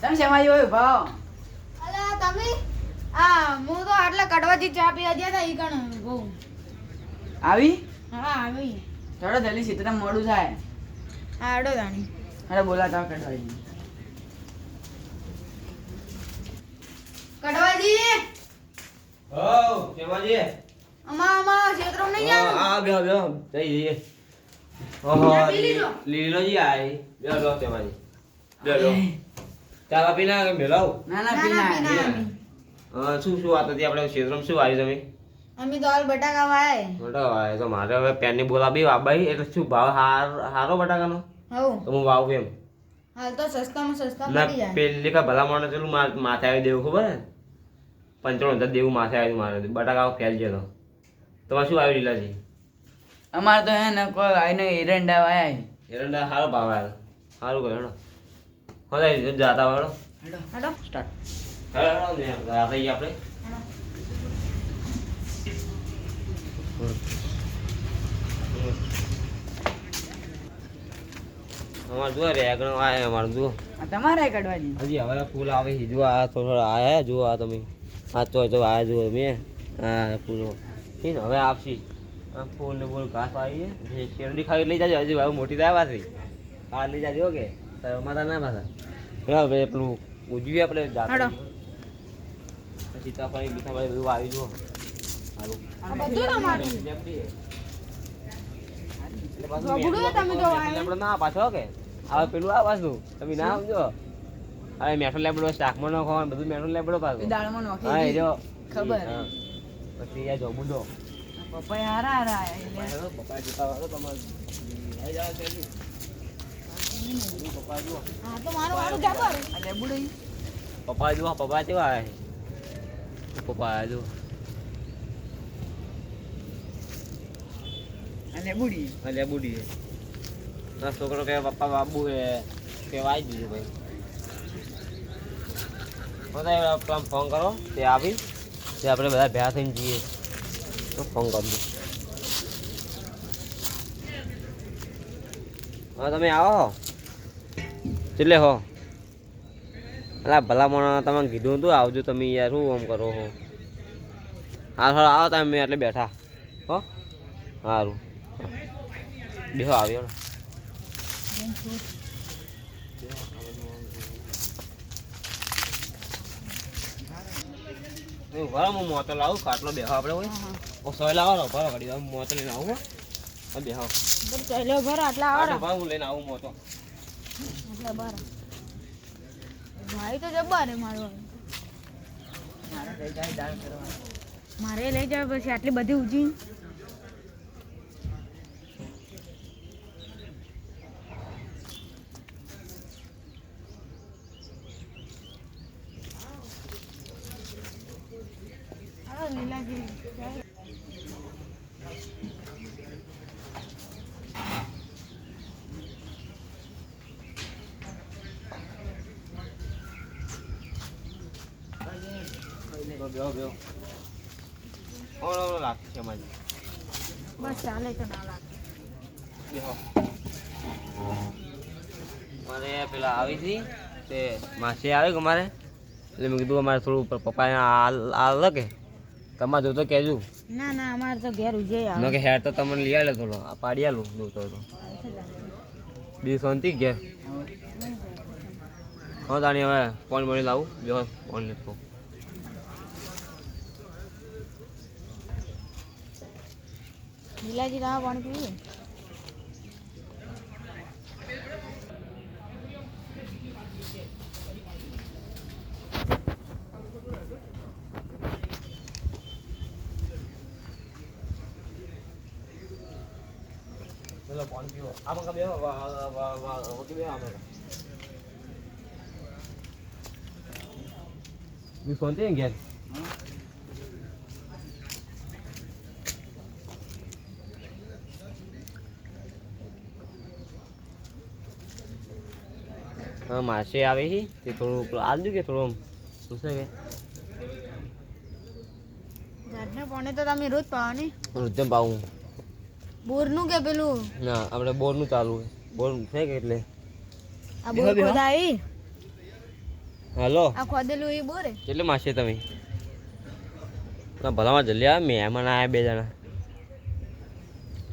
તમે શેમાં જોયું ભાવ અલા તમે? આ હું તો આટલા કડવાથી ચા પીવા ગયા હતા ઈ કણ બહુ. આવી? હા આવી. થોડો જલ્દી સીધા મોડું થાય. આડો દાણી. અરે બોલાતા કઢવાઈ કડવાજી હઉ, કેવાજી અમા અમા ક્ષેત્રો નહીં આવ્યો આ હા, બેહો, બેહો. જઈ જઈએ. ઓહો, લીલોજી આઈ. બેહો, કેમાજી. બેહો, બેહો. ચા પીના આવે, મેલાવ. ના પીના. પીના. હા, શું શું વાત હતી? આપણે ક્ષેત્રમાં શું આવ્યું તમે? અમે તો હાલ બટાકા વાય બટાકા વાય તો મારે હવે પેનની બોલાવી વાબાઈ. એટલે શું ભાવ હાર હારો બટાકાનો? હવ તો હું વાવું એમ હાલ તો સસ્તામાં સસ્તા ના મળી જાય. પેલી કા ભલા માણસ મા- માથે આવી દેવું ખબર હે પંચાણું હજાર દેવું માથે આવ્યું મારે. બટાકા ફેલ ગયો તો. તમારે શું આવી લીલા લીલાજી? અમારે તો હે ને કોઈ આઈને એરંડા વાયા એરંડા સારો ભાવ આવ્યો. સારું કર્યું હવે જાતા વાળો હેલો હાલો સ્ટાર્ટ હેડો. ને આપણે. અમારે જો રેગણો આવે અમારે જો તમારે કઢવાજી હજી હવે ફૂલ આવે છે. જો આ થોડો આયા જો આ તમે. આ તો તો આ જો મેં આ ફૂલો. ઠીક હવે આપશી. આ ફૂલ ને ફૂલ ઘાસ આવી છે શેરડી ખાવી લઈ જાજો. હજી હવે મોટી થાય પાછી. આ લઈ જાજો કે. તારા માતા ના પાછા. હવે પેલું ઉજવી આપણે જાતે. સીતાફળી મીઠાફળી બધું આવી જુઓ. મેઠું વાય. લેમડો ના પાછો કે હવે પેલું આ પાછું. તમે ના સમજો હવે મેઠો લેબડો શાકમાં નાખો બધું મેઠો લેબડો પાછું. દાળમાં હા નોખી એ જો. ખબર. પછી આ જો બુડો. પપ્પા હારા હારા પપ્પા જતા તમારે. પપ્પા જુઓ. પપ્પા કેવા પપ્પા જુઓ છોકરો કે પપ્પા બાબુ હે કે વાઈ દીધું ભાઈ બધા ફોન કરો તે આવી તે આપણે બધા ભેગા થઈને જઈએ તો ફોન કરજો હા, તમે આવો એટલે હો. અલા ભલા તમે કીધું હતું આવજો તમે યાર શું આમ કરો હો. હા હા આવો તમે એટલે બેઠા. હો? સારું બેહો આવ્યો ઊભા હું મોતો લાવું ખાટલો બેહો આપણે હોય ઓ સોય લાવો ઊભા ઘડી મોતો લઈને આવું બેહો. બર ચાલ્યો આટલા હા, આવડે હું લઈને આવું મોતો. આટલા બાર. ભાઈ તો જબ્બર મારો મારે લઈ જાય પછી આટલી બધી ઉજી બેહો બેહો. ઓલો રાખી છે મારી બસ ચાલે તો ના લાગે. બેહો. મારે પેલા આવી હતી તે માસી આવે કે મારે? એટલે મેં કીધું અમારે થોડું પપ્પાને આ કે તમારે જોતો કહેજો. ના ના અમારે તો ઘેર ઉજે ન કે હેર તો તમને લઈ આવેલો થોડો. આ પાડી આલું જોતો તો બી શાંતિ ઘેર હા. તાણી હવે ફોન મળી લાવું. બેહો ફોન લેતો લીલાજી રાહ પાણી પીવું ચલો ફોન પીવો આમાં કા બેહો વા વા વા વા ઓકે બેહો આમાં બી શાંતિ ને ઘેર હા માસે આવે છે તે થોડું આલજો કે થોડું શું છે કે. ઝાડને પાણી તો તમે રોજ પાવો ને પાવું બોરનું કે પેલું? ના આપણે બોરનું ચાલુ બોર છે કે એટલે? આ બોર. ખોદાવી હાલો. આ ખોદેલું એ બોર? કેટલી માસે તમે? ના ભલામાં જલ્દી આવે મહેમાન આવ્યા બે જણા.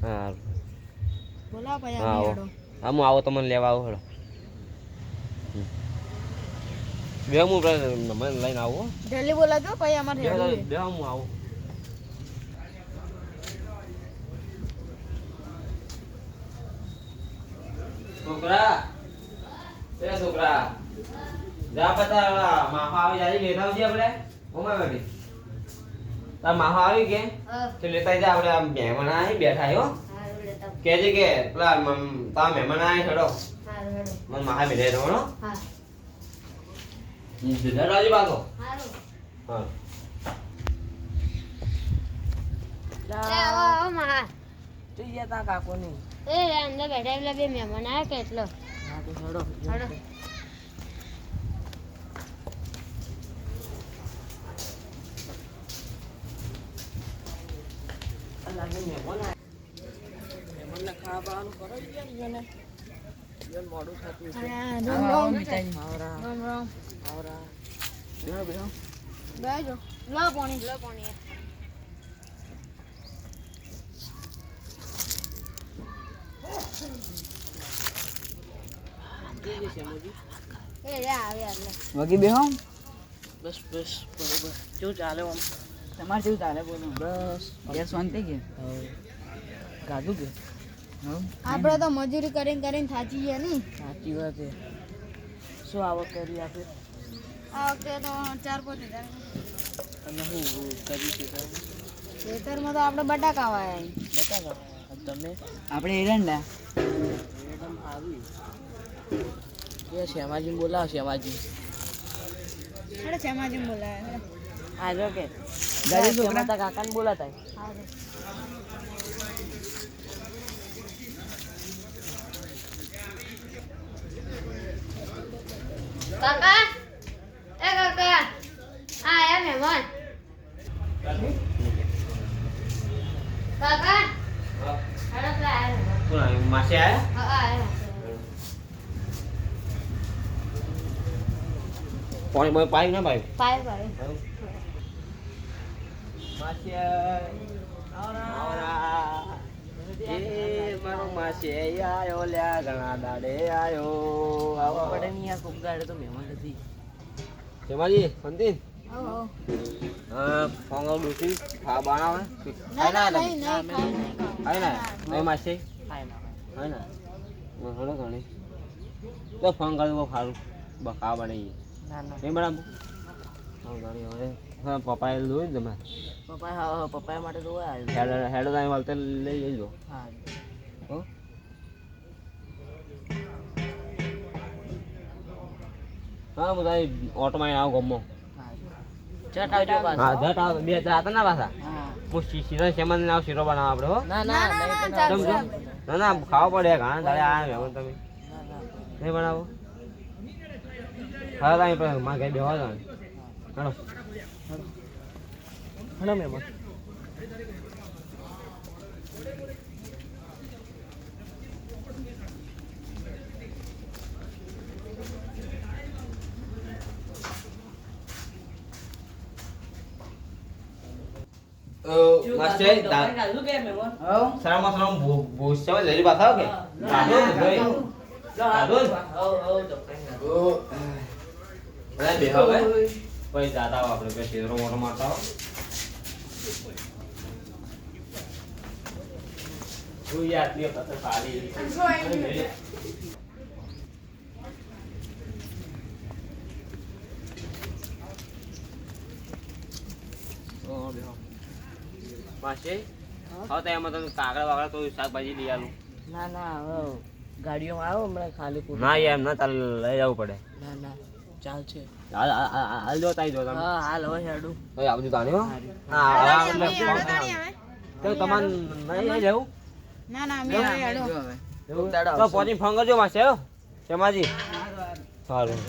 હા બોલાવો પછી. હા હું આવો તમને લેવા આવો હેડો. બે હું પેલા મને લઈને આવું હો. જલ્દી બોલાવજો પછી અમારે બે હેડવું છે. બે હું આવું છોકરા એ છોકરા જા પતા માફા આવી જાય લેતા આવજે આપણે ઓમાં બેઠી તાર માફા આવી કે તો લેતા જા આપણે આમ મહેમાન આવી બેઠા હો કહેજે કે પેલા મમ- તારા મહેમાન આવી હેડો મને માફા બેઠા તમારો જુદા રાજી બાતો હા. અંદર બેઠા પેલા બે મહેમાન આવ્યા કે એટલો. હેડો. હા, રામ રામ. રામ રામ. બેહજો. લો veo. Bello. Lo poní, lo poní. વગી બેહો બસ બસ બરોબર કેવું ચાલે આમ તમારે કેવું ચાલે બોલો બસ ઘેર શાંતિ કે ગાધું કે આપણે તો મજૂરી કરીને કરીને થાચી ગયા નહીં સાચી વાત છે શું આવક કરી આપે આ વખતે તો ચાર પાંચ હજાર. અને શું કર્યું છે ખેતરમાં તો આપણે બટાકા વાયા બટાકા તમે? આપણે એરંડા એકદમ સારું એ શ્યામાજીને બોલાવો શ્યામાજી. અરે બોલાય આ જો કે. છોકરા? શ્યામાતા કાકાને બોલાતા કાકા? આયા મહેમાન કાકા હેડો પેલા આયા મહેમાન. શું આવ્યું? માસી આયા હા, આયા. પાણી બાણી પાયું ના પાયું પાય પાય માસી આવરા એ મારો માસી આયો લ્યા ઘણા દાડે આયો આવો પડે નહીં આ ખૂબ ગાડે તો મહેમાન નથી જમાજી સંતીન ઓહો હા ફોંગા ડૂસી ખા બનાવે ના ના તમે? નહીં નહીં ખાઈ નહીં ખાઈ. હાય ને નહીં માસી ખાય ના હાય ને હળો ઘણી તો ફોન કરવું સારું બકા બનાવીએ ના ના નહીં બરાબર હા ઘણી હવે હા પપ્પાએ જોયું તમે પપ્પા હા પપ્પા માટે આવ્યું હેડો હેડ તમે વાલતે લઈ જજો હા હો હા બધા ઓટોમાં આવો ગમો ચટ આવજો હા જટ આવો બે જાતા ના પાછા. હું. શી- શીરો શેમાં શીરો બનાવ આપણે ના ના, ના ના, ના, ખાવા પડે ઘણા દાડે આ મહેમાન તમે. ના ના. નહીં બનાવો? હા તમે પણ માં કઈ બેહવા જાવ ચાલો હલો મહેમાન. માસ્ટર કે સરામ સરામ લઈ પાછા કે કાઢો ભાઈ કાઢો અરે બેહો હવે પછી જાતા આપણે પછી શેરો મોટો મારતા કોઈ આટલી વખત ખાલી માસે હવે તો એમાં તમે કાગળ વાગળ કોઈ શાકભાજી લઈ આલું. ના ના હવે ગાડીઓમાં આવો હમણાં ખાલી પૂરું ના એમ ના તારે લઈ જવું પડે. ના ના ચાલશે. હાલ હાલ- હાલ હાલ જો તાઈ જો તમે. હા હાલ હવે હેડું. તો આ બધું તાણી હો. હા. તો તમારે નહીં જવું? ના હેડો. તો. ફોન કરજો માસે હો. શેમાજી. સારું